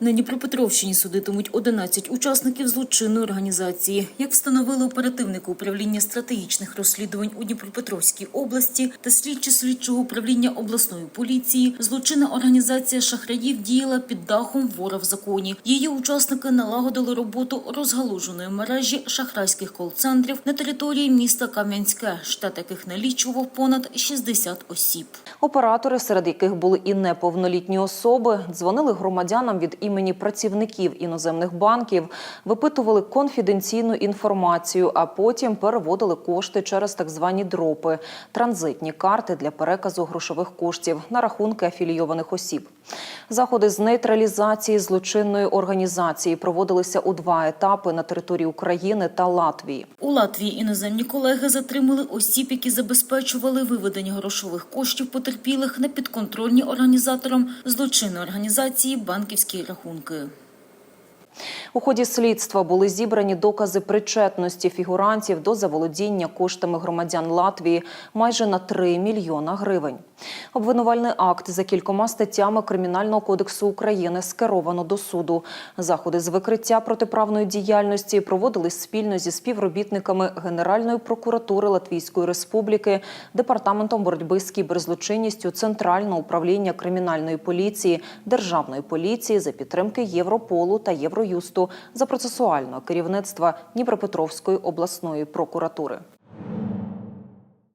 На Дніпропетровщині судитимуть 11 учасників злочинної організації. Як встановили оперативники управління стратегічних розслідувань у Дніпропетровській області та слідчі слідчого управління обласної поліції, злочинна організація шахраїв діяла під дахом вора в законі. Її учасники налагодили роботу розгалуженої мережі шахрайських кол-центрів на території міста Кам'янське, штат яких налічував понад 60 осіб. Оператори, серед яких були і неповнолітні особи, дзвонили громадянам від імені працівників іноземних банків, випитували конфіденційну інформацію, а потім переводили кошти через так звані дропи транзитні карти для переказу грошових коштів на рахунки афілійованих осіб. Заходи з нейтралізації злочинної організації проводилися у два етапи на території України та Латвії. У Латвії іноземні колеги затримали осіб, які забезпечували виведення грошових коштів потерпілих на підконтрольні організаторам злочинної організації банківські рахунки. У ході слідства були зібрані докази причетності фігурантів до заволодіння коштами громадян Латвії майже на 3 мільйона гривень. Обвинувальний акт за кількома статтями Кримінального кодексу України скеровано до суду. Заходи з викриття протиправної діяльності проводились спільно зі співробітниками Генеральної прокуратури Латвійської Республіки, департаментом боротьби з кіберзлочинністю Центрального управління кримінальної поліції, Державної поліції за підтримки Європолу та Євроюсту за процесуального керівництва Дніпропетровської обласної прокуратури.